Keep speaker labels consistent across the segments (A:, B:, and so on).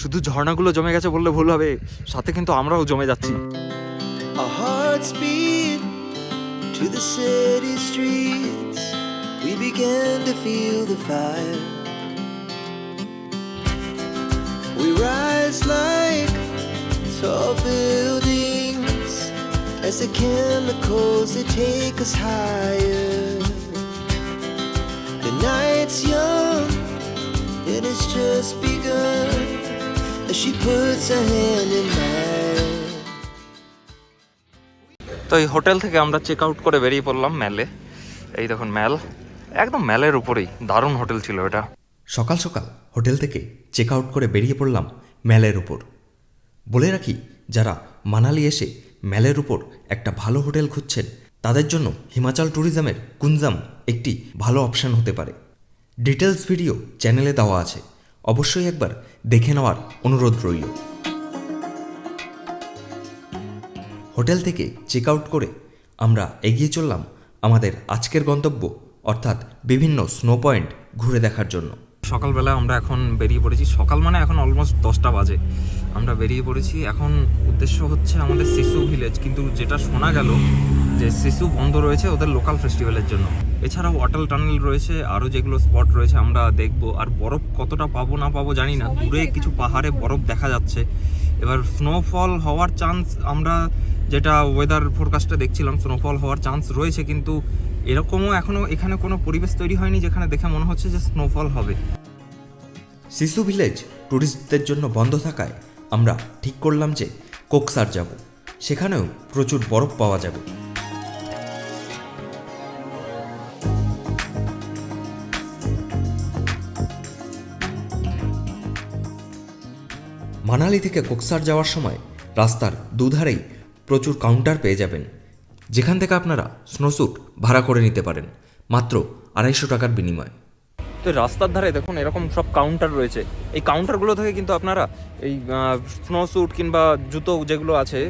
A: শুধু ঝর্ণাগুলো জমে গেছে বললে ভুল হবে সাথে কিন্তু আমরাও জমে যাচ্ছি
B: to the city streets. We began to feel the fire. We rise like tall buildings as the chemicals they take us higher. The night's young and it's just begun as she puts her hand in mine.
A: তো এই hotel থেকে আমরা check out করে বেরিয়ে পড়লাম ম্যালে এই দেখুন ম্যাল একদম ম্যালের উপরেই। দারুণ হোটেল ছিল এটা।
C: সকাল সকাল হোটেল থেকে চেক আউট করে বেরিয়ে পড়লাম ম্যালের উপর। বলে রাখি যারা মানালি এসে ম্যালের উপর একটা ভালো হোটেল খুঁজছেন তাদের জন্য হিমাচল ট্যুরিজমের কুঞ্জাম একটি ভালো অপশান হতে পারে। ডিটেলস ভিডিও চ্যানেলে দেওয়া আছে। অবশ্যই একবার দেখে নেওয়ার অনুরোধ রইল। হোটেল থেকে চেক আউট করে আমরা এগিয়ে চললাম আমাদের আজকের গন্তব্য, অর্থাৎ বিভিন্ন স্নো পয়েন্ট ঘুরে দেখার জন্য।
A: সকালবেলা আমরা এখন বেরিয়ে পড়েছি। সকাল মানে এখন অলমোস্ট দশটা বাজে। আমরা বেরিয়ে পড়েছি। এখন উদ্দেশ্য হচ্ছে আমাদের শিশু ভিলেজ কিন্তু যেটা শোনা গেল যে শিশু বন্ধ রয়েছে ওদের লোকাল ফেস্টিভ্যালের জন্য। এছাড়াও অটল টানেল রয়েছে, আরও যেগুলো স্পট রয়েছে আমরা দেখব। আর বরফ কতটা পাবো, না পাবো জানি না। দূরে কিছু পাহাড়ে বরফ দেখা যাচ্ছে। এবার স্নোফল হওয়ার চান্স আমরা যেটা ওয়েদার ফোরকাস্টে দেখছিলাম স্নোফল হওয়ার চান্স রয়েছে। কিন্তু এরকমও এখনও এখানে কোনো পরিবেশ তৈরি হয়নি যেখানে দেখে মনে হচ্ছে যে স্নোফল হবে।
C: শিশু ভিলেজ ট্যুরিস্টদের জন্য বন্ধ থাকায় আমরা ঠিক করলাম যে কোকসার যাব। সেখানেও প্রচুর বরফ পাওয়া যাবে। মানালি থেকে কোকসার যাওয়ার সময় রাস্তার দুধারেই প্রচুর কাউন্টার পেয়ে যাবেন। যেখান থেকে আপনারা স্নোস্যুট ভাড়া করে নিতে পারেন। মাত্র আড়াইশো টাকার বিনিময়ে।
A: তো রাস্তার ধারে দেখুন, এরকম সব কাউন্টার রয়েছে। এই কাউন্টারগুলো থেকে কিন্তু আপনারা এই স্নো স্যুট কিংবা জুতো যেগুলো আছে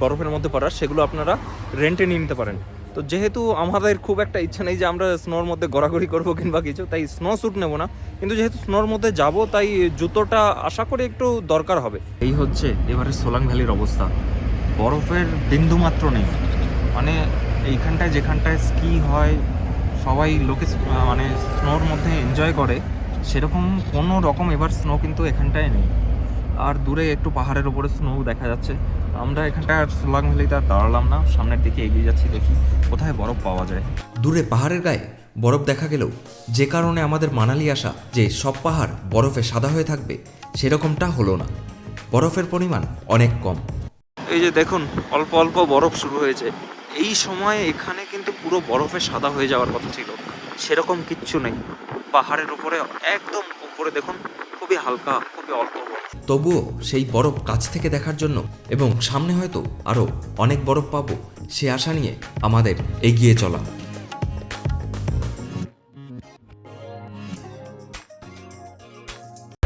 A: বরফের মধ্যে পড়ার সেগুলো আপনারা রেন্টে নিয়ে নিতে পারেন। তো যেহেতু আমাদের খুব একটা ইচ্ছা নেই যে আমরা স্নোর মধ্যে গড়াগড়ি করব কিংবা কিছু, তাই স্নো স্যুট নেব না। কিন্তু যেহেতু স্নোর মধ্যে যাব, তাই জুতোটা আশা করি একটু দরকার হবে। এই হচ্ছে এবারে সোলাং ভ্যালির অবস্থা। বরফের বিন্দু মাত্র নেই। মানে এইখানটায় যেখানটায় স্কি হয় সবাই লোকে মানে স্নোর মধ্যে এনজয় করে সেরকম কোনো রকম এবার স্নো কিন্তু এখানটায় নেই। আর দূরে একটু পাহাড়ের ওপরে স্নো দেখা যাচ্ছে। আমরা এখানটায় আর সোলাং ভ্যালিতে আর দাঁড়ালাম না সামনের দিকে এগিয়ে যাচ্ছি দেখি কোথায় বরফ পাওয়া যায়।
C: দূরে পাহাড়ের গায়ে বরফ দেখা গেলেও যে কারণে আমাদের মানালি আসা যে সব পাহাড় বরফে সাদা হয়ে থাকবে সেরকমটা হলো না। বরফের পরিমাণ অনেক কম।
A: এই যে দেখুন অল্প অল্প বরফ শুরু হয়েছে। এই সময়ে এখানে কিন্তু পুরো বরফে সাদা হয়ে যাওয়ার কথা ছিল। সেরকম কিচ্ছু নেই। পাহাড়ের উপরে একদম উপরে দেখুন খুবই হালকা খুবই অল্প
C: তবুও সেই বরফ কাছ থেকে দেখার জন্য এবং সামনে হয়তো আরও অনেক বরফ পাবো সে আশা নিয়ে আমাদের এগিয়ে চলা।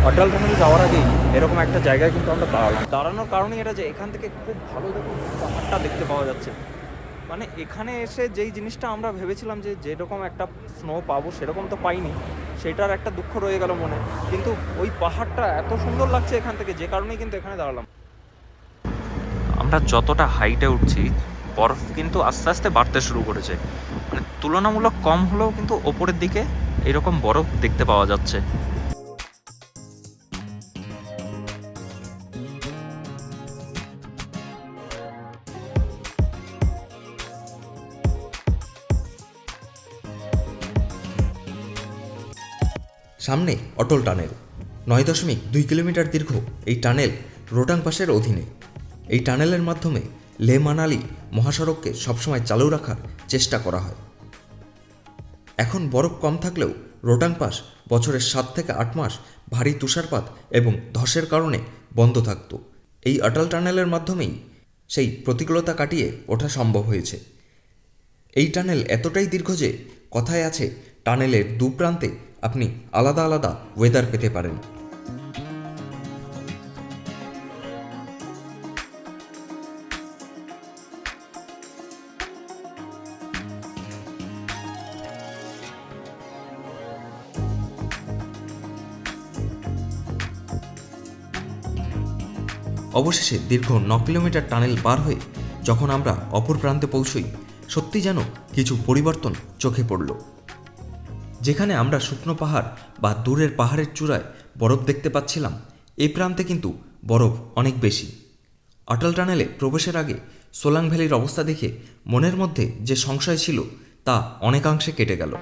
A: অটল টানেল যাওয়ার আগেই এরকম একটা জায়গায় কিন্তু আমরা দাঁড়ালাম। দাঁড়ানোর কারণই এটা যে এখান থেকে খুব ভালো দেখুন পাহাড়টা দেখতে পাওয়া যাচ্ছে। মানে এখানে এসে যেই জিনিসটা আমরা ভেবেছিলাম যে যেরকম একটা স্নো পাবো, সেরকম তো পাইনি। সেটার একটা দুঃখ রয়ে গেল মনে। কিন্তু ওই পাহাড়টা এত সুন্দর লাগছে এখান থেকে, যে কারণেই কিন্তু এখানে দাঁড়ালাম। আমরা যতটা হাইটে উঠছি, বরফ কিন্তু আস্তে আস্তে বাড়তে শুরু করেছে। মানে তুলনামূলক কম হলেও কিন্তু ওপরের দিকে এরকম বরফ দেখতে পাওয়া যাচ্ছে।
C: সামনে অটল টানেল। নয় দশমিক দুই কিলোমিটার দীর্ঘ এই টানেল রোটাং পাসের অধীনে। এই টানেলের মাধ্যমে লে মানালি মহাসড়ককে সবসময় চালু রাখার চেষ্টা করা হয়। এখন বরফ কম থাকলেও রোটাং পাস বছরের সাত থেকে আট মাস ভারী তুষারপাত এবং ধসের কারণে বন্ধ থাকত। এই অটল টানেলের মাধ্যমেই সেই প্রতিকূলতা কাটিয়ে ওঠা সম্ভব হয়েছে। এই টানেল এতটাই দীর্ঘ যে কথায় আছে, টানেলের দু প্রান্তে আপনি আলাদা আলাদা ওয়েদার পেতে পারেন। অবশেষে দীর্ঘ ন কিলোমিটার টানেল পার হয়ে যখন আমরা অপর প্রান্তে পৌঁছই সত্যি যেন কিছু পরিবর্তন চোখে পড়ল। যেখানে আমরা শুকনো পাহাড় বা দূরের পাহাড়ের চূড়ায় বরফ দেখতে পাচ্ছিলাম এই প্রান্তে কিন্তু বরফ অনেক বেশি। অটল টানেলে প্রবেশের আগে সোলাং ভ্যালির অবস্থা দেখে মনের মধ্যে যে সংশয় ছিল তা অনেকাংশে কেটে গেল।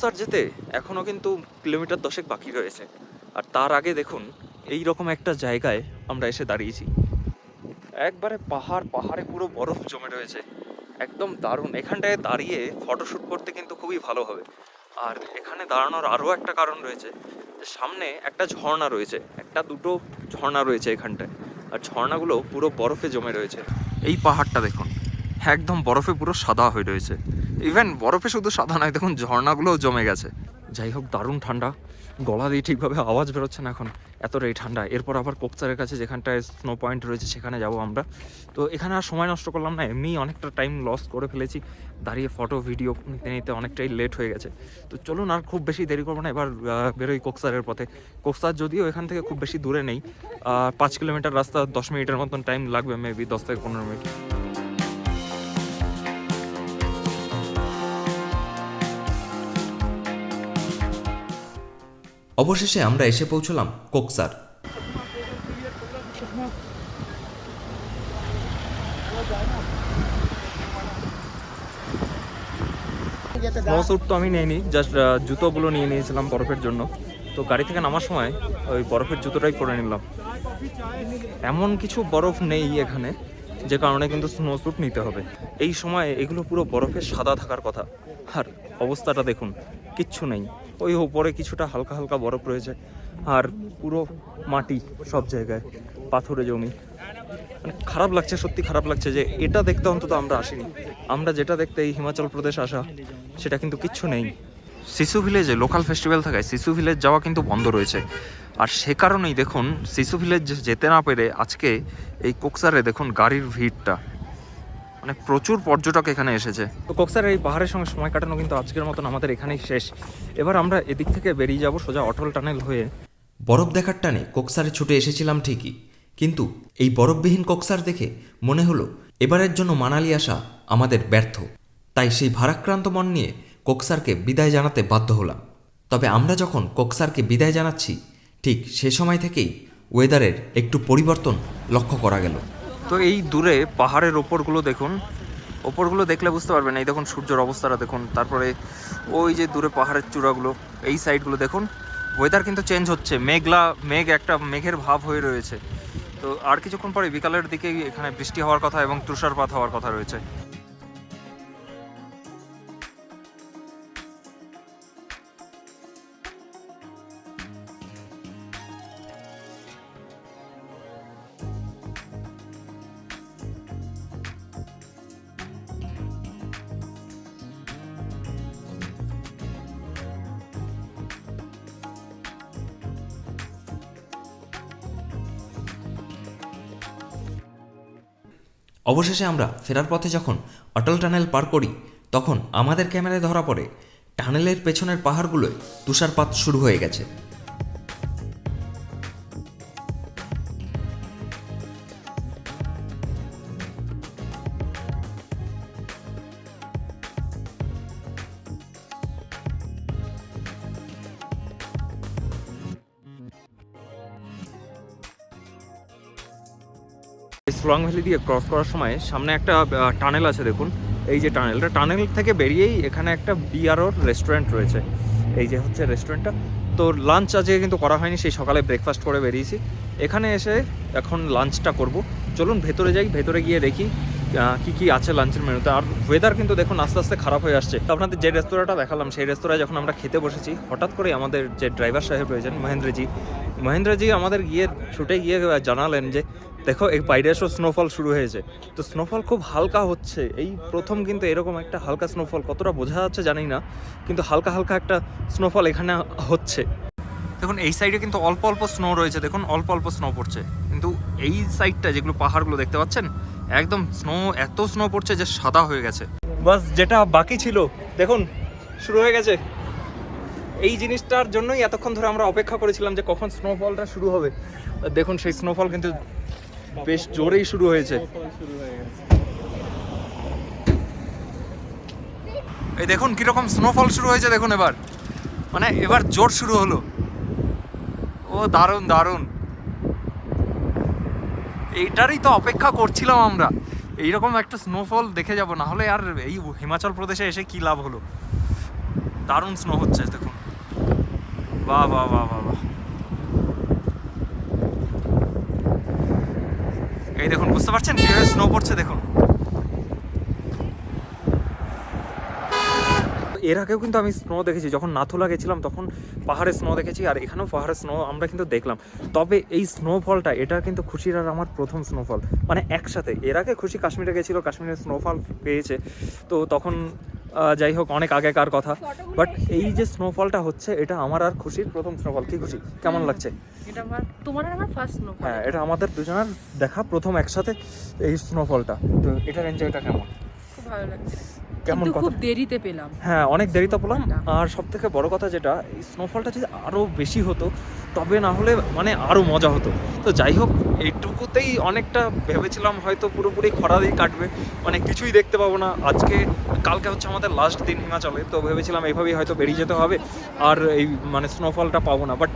A: কোকসার যেতে এখনও কিন্তু কিলোমিটার দশেক বাকি রয়েছে। আর তার আগে দেখুন এই রকম একটা জায়গায় আমরা এসে দাঁড়িয়েছি। একবারে পাহাড়, পাহাড়ে পুরো বরফ জমে রয়েছে। একদম দারুণ। এখানটায় দাঁড়িয়ে ফটোশ্যুট করতে কিন্তু খুবই ভালো হবে। আর এখানে দাঁড়ানোর আরও একটা কারণ রয়েছে যে সামনে একটা ঝর্ণা রয়েছে। একটা দুটো ঝর্ণা রয়েছে এখানটায়। আর ঝর্ণাগুলো পুরো বরফে জমে রয়েছে। এই পাহাড়টা দেখুন, একদম বরফে পুরো সাদা হয়ে রয়েছে। ইভেন বরফে শুধু সাদা নয়, দেখুন ঝর্ণাগুলোও জমে গেছে। যাই হোক, দারুণ ঠান্ডা। গলা দিয়ে ঠিকভাবে আওয়াজ বেরোচ্ছে না এখন। এতটাই ঠান্ডা। এরপর আবার কোকচারের কাছে যেখানটায় স্নো পয়েন্ট রয়েছে, সেখানে যাব আমরা। তো এখানে আর সময় নষ্ট করলাম না এমনি অনেকটা টাইম লস করে ফেলেছি। দাঁড়িয়ে ফটো ভিডিও নিতে নিতে অনেকটাই লেট হয়ে গেছে। তো চলুন আর খুব বেশি দেরি করব না, এবার বেরোই কোকসারের পথে। কোকসার যদিও এখান থেকে খুব বেশি দূরে নেই পাঁচ কিলোমিটার রাস্তা, দশ মিনিটের মতন টাইম লাগবে মেবি দশ থেকে পনেরো মিনিট।
C: অবশেষে আমরা এসে পৌঁছলাম কোকসার।
A: স্নো স্যুট তো আমি নিইনি জাস্ট জুতোগুলো নিয়ে নিয়েছিলাম বরফের জন্য। তো গাড়ি থেকে নামার সময় ওই বরফের জুতোটাই পরে নিলাম। এমন কিছু বরফ নেই এখানে, যে কারণে কিন্তু স্নো স্যুট নিতে হবে। এই সময় এগুলো পুরো বরফে সাদা থাকার কথা। আর অবস্থাটা দেখুন, কিচ্ছু নেই। ওই ওপরে কিছুটা হালকা হালকা বরফ রয়েছে আর পুরো মাটি সব জায়গায়, পাথরে জমি। মানে খারাপ লাগছে, সত্যি খারাপ লাগছে যে এটা দেখতে অন্তত আমরা আসিনি। আমরা যেটা দেখতে এই হিমাচল প্রদেশ আসা, সেটা কিন্তু কিচ্ছু নেই। শিশু ভিলেজে লোকাল ফেস্টিভ্যাল থাকায় শিশু ভিলেজ যাওয়া কিন্তু বন্ধ রয়েছে। আর সে কারণেই দেখুন শিশু ভিলেজ যেতে না পেরে আজকে এই কোকসারে দেখুন গাড়ির ভিড়টা। মানে প্রচুর পর্যটক এখানে এসেছে। তো কোকসারের এই পাহাড়ের সঙ্গে সময় কাটানো কিন্তু আজকের মতন আমাদের এখানেই শেষ। এবার আমরা এদিক থেকে বেরিয়ে যাব সোজা অটল টানেল হয়ে।
C: বরফ দেখার টানে কোকসারে ছুটে এসেছিলাম ঠিকই। কিন্তু এই বরফবিহীন কোকসার দেখে মনে হলো এবারের জন্য মানালি আসা আমাদের ব্যর্থ। তাই সেই ভারাক্রান্ত মন নিয়ে কোকসারকে বিদায় জানাতে বাধ্য হলাম। তবে আমরা যখন কোকসারকে বিদায় জানাচ্ছি ঠিক সে সময় থেকেই ওয়েদারের একটু পরিবর্তন লক্ষ্য করা গেল।
A: তো এই দূরে পাহাড়ের ওপরগুলো দেখুন, ওপরগুলো দেখলে বুঝতে পারবেন, এই দেখুন সূর্যের অবস্থাটা দেখুন, তারপরে ওই যে দূরে পাহাড়ের চূড়াগুলো, এই সাইডগুলো দেখুন ওয়েদার কিন্তু চেঞ্জ হচ্ছে, মেঘলা, মেঘ একটা মেঘের ভাব হয়ে রয়েছে। তো আর কিছুক্ষণ পরে বিকালের দিকে এখানে বৃষ্টি হওয়ার কথা এবং তুষারপাত হওয়ার কথা রয়েছে।
C: অবশেষে আমরা ফেরার পথে যখন অটল টানেল পার করি, তখন আমাদের ক্যামেরায় ধরা পড়ে টানেলের পেছনের পাহাড়গুলোয় তুষারপাত শুরু হয়ে গেছে।
A: সোলাং ভ্যালি দিয়ে ক্রস করার সময় সামনে একটা টানেল আছে দেখুন। এই যে টানেলটা টানেল থেকে বেরিয়েই এখানে একটা বিআরওর রেস্টুরেন্ট রয়েছে। এই যে হচ্ছে রেস্টুরেন্টটা তো লাঞ্চ আজকে কিন্তু করা হয়নি, সেই সকালে ব্রেকফাস্ট করে বেরিয়েছি। এখানে এসে এখন লাঞ্চটা করব। চলুন ভেতরে যাই, ভেতরে গিয়ে দেখি কি কি আছে লাঞ্চের মেনুতে আর ওয়েদার কিন্তু দেখুন আস্তে আস্তে খারাপ হয়ে আসছে। তো আপনাদের যে রেস্তোরাঁটা দেখালাম, সেই রেস্তোরাঁয় যখন আমরা খেতে বসেছি, হঠাৎ করে আমাদের যে ড্রাইভার সাহেব রয়েছেন, মহেন্দ্রজি মহেন্দ্রজি আমাদের গিয়ে ছুটে গিয়ে জানালেন যে দেখো এই বাইরে এসো স্নোফল শুরু হয়েছে। তো স্নোফল খুব হালকা হচ্ছে। এই প্রথম কিন্তু এরকম একটা হালকা স্নোফল কতটা বোঝা যাচ্ছে জানি না কিন্তু হালকা হালকা একটা স্নোফল এখানে হচ্ছে। দেখুন এই সাইডে কিন্তু অল্প অল্প স্নো রয়েছে দেখুন অল্প অল্প স্নো পড়ছে। কিন্তু এই সাইডটা যেগুলো পাহাড়গুলো দেখতে পাচ্ছেন একদম স্নো এত স্নো পড়ছে যে সাদা হয়ে গেছে। বাস যেটা বাকি ছিল দেখুন শুরু হয়ে গেছে। এই জিনিসটার জন্যই এতক্ষণ ধরে আমরা অপেক্ষা করেছিলাম যে কখন স্নোফলটা শুরু হবে। দেখুন, সেই স্নোফল কিন্তু বেশ জোরেই শুরু হয়েছে। এই দেখুন, কীরকম স্নোফল শুরু হয়েছে দেখুন এবার। মানে এবার জোর শুরু হলো। ও, দারুণ দারুণ। এইটারই তো অপেক্ষা করছিলাম আমরা। এইরকম একটা স্নোফল দেখে যাব, না হলে আর এই হিমাচল প্রদেশে এসে কি লাভ হলো? দারুণ স্নো হচ্ছে, দেখুন। বাহ বাহ বাহ বাহ বাহ। এই দেখুন, বুঝতে পারছেন? কীভাবে স্নো পড়ছে দেখুন। এর আগেও কিন্তু আমি স্নো দেখেছি। যখন নাথুলা গেছিলাম, তখন পাহাড়ে স্নো দেখেছি, আর এখানেও পাহাড়ে স্নো আমরা কিন্তু দেখলাম। তবে এই স্নোফলটা এটা কিন্তু খুশির আর আমার প্রথম স্নোফল মানে একসাথে। এর আগে খুশি কাশ্মীরে গেছিল, কাশ্মীরে স্নোফল পেয়েছে। তো তখন যাই হোক অনেক আগেকার কথা। বাট এই যে স্নোফলটা হচ্ছে এটা আমার আর খুশির প্রথম স্নোফল কি খুশি? কেমন লাগছে?
D: এটা আমার তোমার আর আমার ফার্স্ট স্নো
A: হ্যাঁ এটা আমাদের দুজনের দেখা প্রথম একসাথে এই স্নোফলটা তো এটার এনজয়টা কেমন?
D: খুব ভালো লাগছে।
A: কেমন
D: খুব দেরিতে পেলাম।
A: হ্যাঁ অনেক দেরিতে পেলাম।
D: স্নোফলটা।
A: আর সব থেকে বড় কথা যেটা এই স্নোফলটা যদি আরও বেশি হতো তবে না হলে মানে আরও মজা হতো। তো যাই হোক, এইটুকুতেই অনেকটা ভেবেছিলাম হয়তো পুরোপুরি খরা দিয়ে কাটবে। মানে কিছুই দেখতে পাবো না। আজকে, কালকে হচ্ছে আমাদের লাস্ট দিন হিমাচলে, তো ভেবেছিলাম এইভাবেই হয়তো বেরিয়ে যেতে হবে। আর এই মানে স্নোফলটা পাবো না। বাট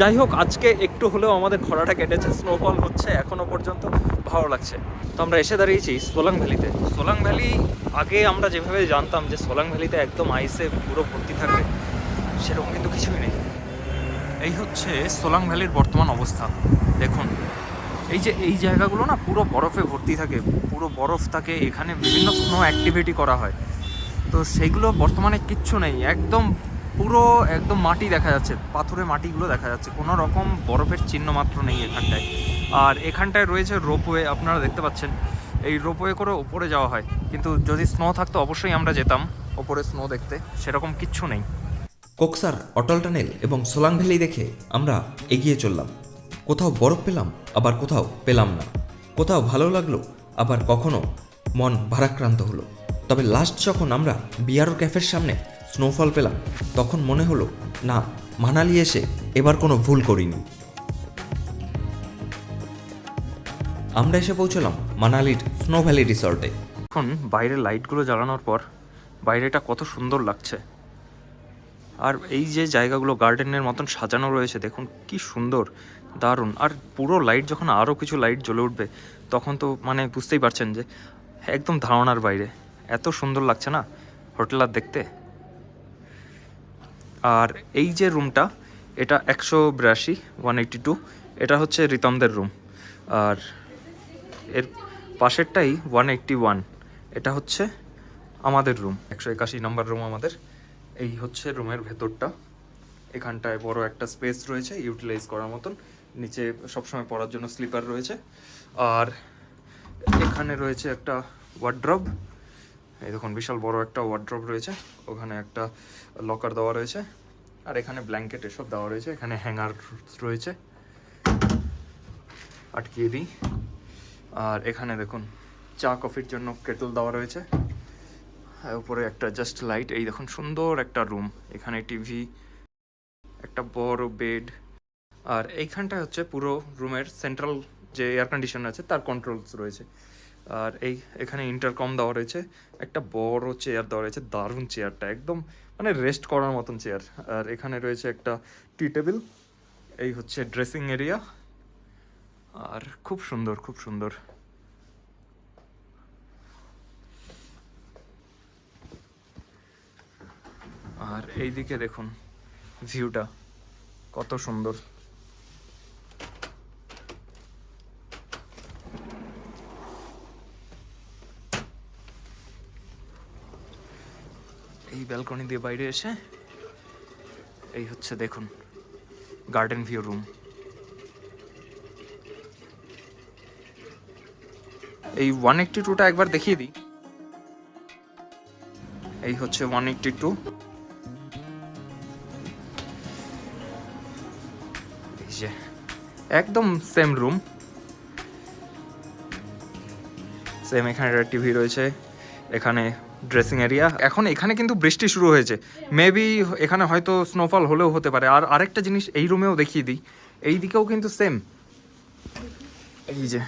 A: যাই হোক, আজকে একটু হলেও আমাদের খরাটা কেটেছে। স্নোফল হচ্ছে এখনও পর্যন্ত ভালো লাগছে। তো আমরা এসে দাঁড়িয়েছি সোলাং ভ্যালিতে। সোলাং ভ্যালি, আগে আমরা যেভাবে জানতাম যে সোলাং ভ্যালিতে একদম আইসে পুরো ভর্তি থাকবে, সেরকম কিন্তু কিছুই নেই। এই হচ্ছে সোলাং ভ্যালির বর্তমান অবস্থা দেখুন, এই যে এই জায়গাগুলো না পুরো বরফে ভর্তি থাকে, পুরো বরফ থাকে এখানে বিভিন্ন স্নো অ্যাক্টিভিটি করা হয়। তো সেইগুলো বর্তমানে কিচ্ছু নেই, একদম পুরো একদম মাটি দেখা যাচ্ছে, পাথুরে মাটিগুলো দেখা যাচ্ছে, কোনো রকম বরফের চিহ্ন মাত্র নেই এখানটায়। আর এখানটায় রয়েছে রোপওয়ে, আপনারা দেখতে পাচ্ছেন, এই রোপওয়ে করে ওপরে যাওয়া হয়। কিন্তু যদি স্নো থাকতো, অবশ্যই আমরা যেতাম, ওপরে স্নো দেখতে, সেরকম কিচ্ছু নেই।
C: কোকসার, অটল টানেল এবং সোলাং ভ্যালি দেখে আমরা এগিয়ে চললাম। কোথাও বরফ পেলাম, আবার কোথাও পেলাম না। কোথাও ভালো লাগল, আবার কখনো মন ভারাক্রান্ত হলো। তবে লাস্ট যখন আমরা বিয়ারো ক্যাফের সামনে স্নোফল পেলাম, তখন মনে হলো, না, মানালি এসে এবার কোনো ভুল করিনি। আমরা এসে পৌঁছলাম মানালির স্নো ভ্যালি রিসর্টে
A: এখন বাইরের লাইটগুলো জ্বালানোর পর বাইরেটা কত সুন্দর লাগছে। আর এই যে জায়গাগুলো গার্ডেনের মতন সাজানো রয়েছে, দেখুন কি সুন্দর, দারুণ। আর পুরো লাইট যখন আরও কিছু লাইট জ্বলে উঠবে, তখন তো মানে বুঝতেই পারছেন যে একদম ধারণার বাইরে। এত সুন্দর লাগছে না হোটেল আর দেখতে? আর এই যে রুমটা, এটা একশো বিরাশি ওয়ান এইটি টু এটা হচ্ছে রিতমদের রুম। আর এর পাশেরটাই ওয়ান এইট্টি ওয়ান এটা হচ্ছে আমাদের রুম। একশো একাশি নম্বর রুম আমাদের। এই হচ্ছে রুমের ভেতরটা। এখানটায় বড় একটা স্পেস রয়েছে ইউটিলাইজ করার মতন। নিচে সবসময় পড়ার জন্য স্লিপার রয়েছে। আর এখানে রয়েছে একটা ওয়ার্ড্রব এই দেখুন, বিশাল বড় একটা ওয়ার্ড্রব রয়েছে। ওখানে একটা লকার দেওয়া রয়েছে। আর এখানে ব্ল্যাঙ্কেট এসব দেওয়া রয়েছে। এখানে হ্যাঙ্গার রয়েছে। আটকিয়ে দিই। আর এখানে দেখুন, চা কফির জন্য কেটল দেওয়া রয়েছে। উপরে একটা জাস্ট লাইট এই দেখুন সুন্দর একটা রুম এখানে টিভি একটা বড় বেড আর এইখানটায় হচ্ছে পুরো রুমের সেন্ট্রাল যে এয়ার কন্ডিশন আছে, তার কন্ট্রোলস রয়েছে। আর এই, এখানে ইন্টারকম দেওয়া রয়েছে, একটা বড় চেয়ার দেওয়া রয়েছে, দারুণ চেয়ারটা একদম মানে রেস্ট করার মতন চেয়ার আর এখানে রয়েছে একটা টি টেবিল এই হচ্ছে ড্রেসিং এরিয়া আর খুব সুন্দর খুব সুন্দর। আর এই দিকে দেখুন ভিউটা কত সুন্দর। এই ব্যালকনি দিয়ে বাইরে এসে, এই হচ্ছে দেখুন গার্ডেন ভিউ রুম এই ওয়ান টুটা একবার দেখিয়ে দিই। এই হচ্ছে ওয়ান এইটটি টু একদম সেম রুম সেম এখানে একটা টিভি রয়েছে, এখানে ড্রেসিং এরিয়া এখন এখানে কিন্তু বৃষ্টি শুরু হয়েছে। মেবি এখানে হয়তো স্নোফল হলেও হতে পারে। আর আরেকটা জিনিস এই রুমেও দেখিয়ে দিই। এই দিকেও কিন্তু সেম এই যে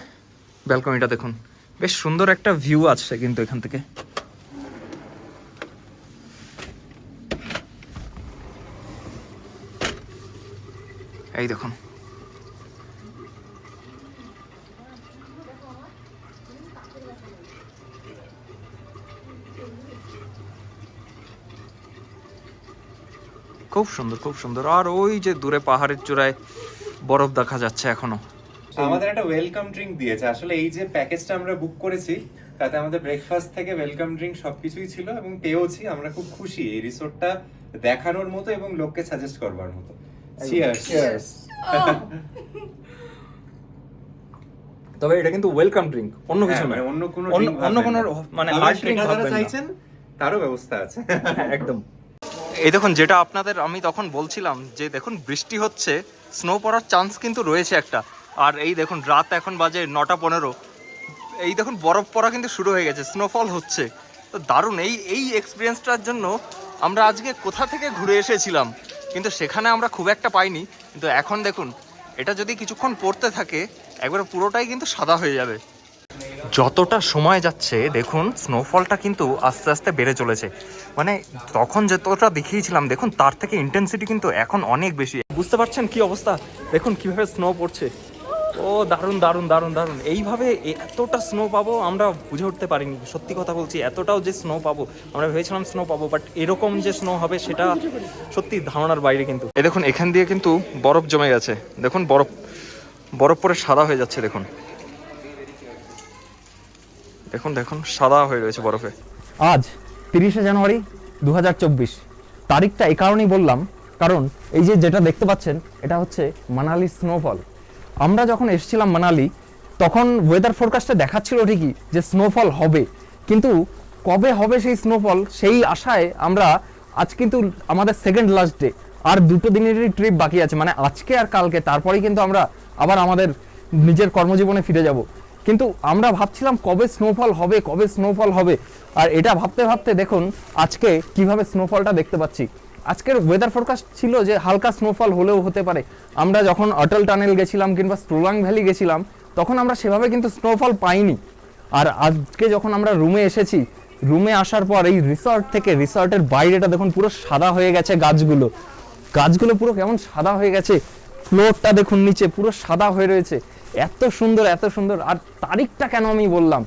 A: ব্যালকনিটা দেখুন। বেশ সুন্দর একটা ভিউ আছে কিন্তু এখান থেকে। এই দেখুন। খুব সুন্দর খুব সুন্দর। আর ওই যে দূরে পাহাড়ের চূড়ায় বরফ দেখা যাচ্ছে এখনও।
E: আমাদের একটা ওয়েলকাম ড্রিঙ্ক দিয়েছে। আসলে এই যে প্যাকেজটা আমরা বুক করেছি তাতে আমাদের ব্রেকফাস্ট থেকে ওয়েলকাম ড্রিঙ্ক সবকিছুই ছিল এবং পেয়েওছি। আমরা খুব খুশি এই রিসোর্টটা দেখানোর মতো এবং লোককে সাজেস্ট করবার মতো। চিয়ার্স চিয়ার্স
A: তবে এটা কিন্তু ওয়েলকাম ড্রিঙ্ক অন্য কিছু
E: মানে
A: নয়।
E: অন্য কোনো
A: অন্য কোনো মানে হার্ড ড্রিঙ্ক
E: চাইছেন তারও ব্যবস্থা আছে।
A: হ্যাঁ, একদম। এই দেখুন, যেটা আপনাদের আমি তখন বলছিলাম যে, দেখুন, বৃষ্টি হচ্ছে স্নো পড়ার চান্স কিন্তু রয়েছে একটা। আর এই দেখুন, রাত এখন বাজে নটা পনেরো। এই দেখুন, বরফ পড়া কিন্তু শুরু হয়ে গেছে স্নোফল হচ্ছে। তো দারুণ, এই এই এক্সপিরিয়েন্সটার জন্য আমরা আজকে কোথা থেকে ঘুরে এসেছিলাম? কিন্তু সেখানে আমরা খুব একটা পাইনি। কিন্তু এখন দেখুন, এটা যদি কিছুক্ষণ পড়তে থাকে, একবার পুরোটাই কিন্তু সাদা হয়ে যাবে। যতটা সময় যাচ্ছে, দেখুন স্নোফলটা কিন্তু আস্তে আস্তে বেড়ে চলেছে। মানে তখন যতটা দেখিয়েছিলাম, দেখুন, তার থেকে ইন্টেন্সিটি কিন্তু এখন অনেক বেশি। বুঝতে পারছেন কি অবস্থা? দেখুন, কীভাবে স্নো পড়ছে। ও, দারুণ দারুণ দারুণ দারুণ। এইভাবে এতটা স্নো পাবো আমরা বুঝে উঠতে পারিনি। সত্যি কথা বলছি, এতটাও যে স্নো পাবো, আমরা ভেবেছিলাম স্নো পাবো বাট এরকম যে স্নো হবে, সেটা সত্যি ধারণার বাইরে কিন্তু। এ দেখুন, এখান দিয়ে কিন্তু বরফ জমে গেছে। দেখুন, বরফ বরফ পরে সাদা হয়ে যাচ্ছে, দেখুন। দেখুন দেখুন, সাদা হয়ে রয়েছে বরফে।
F: আজ তিরিশে জানুয়ারি দু হাজার চব্বিশ। তারিখটা এই কারণেই বললাম, কারণ এই যে যেটা দেখতে পাচ্ছেন, এটা হচ্ছে মানালি স্নোফল আমরা যখন এসেছিলাম মানালি, তখন ওয়েদার ফোরকাস্টে দেখাচ্ছিল ঠিকই যে স্নোফল হবে। কিন্তু কবে হবে সেই স্নোফল সেই আশায় আমরা আজ কিন্তু আমাদের সেকেন্ড লাস্ট ডে আর দুটো দিনেরই ট্রিপ বাকি আছে মানে আজকে আর কালকে, তারপরেই কিন্তু আমরা আবার আমাদের নিজের কর্মজীবনে ফিরে যাব। কিন্তু আমরা ভাবছিলাম কবে স্নোফল হবে, কবে স্নোফল হবে। আর এটা ভাবতে ভাবতে দেখুন, আজকে কীভাবে স্নোফলটা দেখতে পাচ্ছি। আজকের ওয়েদার ফোরকাস্ট ছিল যে হালকা স্নোফল হলেও হতে পারে। আমরা যখন অটল টানেল গেছিলাম কিংবা স্ট্রোলাং ভ্যালি গেছিলাম, তখন আমরা সেভাবে কিন্তু স্নোফল পাইনি। আর আজকে যখন আমরা রুমে এসেছি রুমে আসার পর এই রিসর্ট থেকে রিসর্টের বাইরেটা দেখুন পুরো সাদা হয়ে গেছে গাছগুলো। গাছগুলো পুরো কেমন সাদা হয়ে গেছে। ফ্লোরটা দেখুন নিচে পুরো সাদা হয়ে রয়েছে। এত সুন্দর এত সুন্দর। আর তারিখটা কেন আমি বললাম?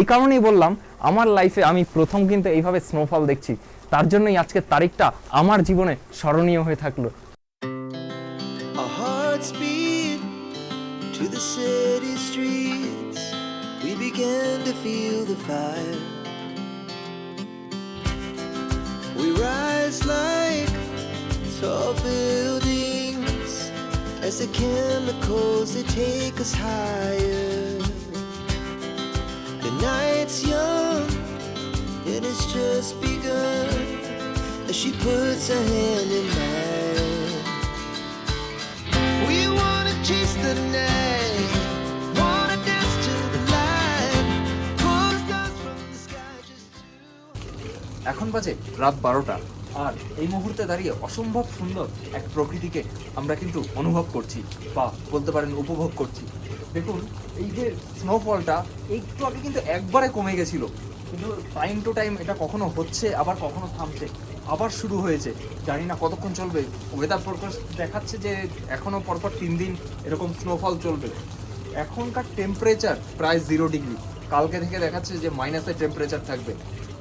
F: এই কারণেই বললাম, আমার লাইফে আমি প্রথম কিন্তু এইভাবে স্নোফল দেখছি। তার জন্যই আজকের তারিখটা আমার জীবনে স্মরণীয় হয়ে থাকল।
B: Tall as the chemicals they take us higher. The night's young and it's just begun as she puts her hand in mine. We wanna chase the night, wanna dance to the light, pull the stars from the sky just to.
A: এখন বাজে রাত বারোটা আর এই মুহূর্তে দাঁড়িয়ে অসম্ভব সুন্দর এক প্রকৃতিকে আমরা কিন্তু অনুভব করছি বা বলতে পারেন উপভোগ করছি। দেখুন, এই যে স্নোফলটা একটু আগে কিন্তু একবারে কমে গেছিল। কিন্তু টাইম টু টাইম এটা কখনো হচ্ছে, আবার কখনো থামছে, আবার শুরু হয়েছে। জানি না কতক্ষণ চলবে। ওয়েদার ফোরকাস্ট দেখাচ্ছে যে এখনও পরপর তিন দিন এরকম স্নোফল চলবে। এখনকার টেম্পারেচার প্রায় জিরো ডিগ্রি কালকে থেকে দেখাচ্ছে যে মাইনাসের টেম্পারেচার থাকবে।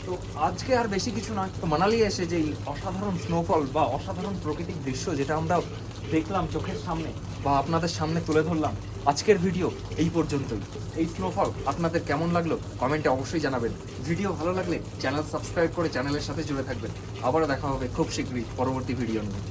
A: তো আজকে আর বেশি কিছু নয়। তো মানালি এসে যে অসাধারণ স্নোফল বা অসাধারণ প্রাকৃতিক দৃশ্য যেটা আমরা দেখলাম চোখের সামনে বা আপনাদের সামনে তুলে ধরলাম, আজকের ভিডিও এই পর্যন্তই। এই স্নোফল আপনাদের কেমন লাগল কমেন্টে অবশ্যই জানাবেন। ভিডিও ভালো লাগলে চ্যানেল সাবস্ক্রাইব করে চ্যানেলের সাথে জুড়ে থাকবেন। আবারও দেখা হবে খুব শীঘ্রই পরবর্তী ভিডিও নিয়ে।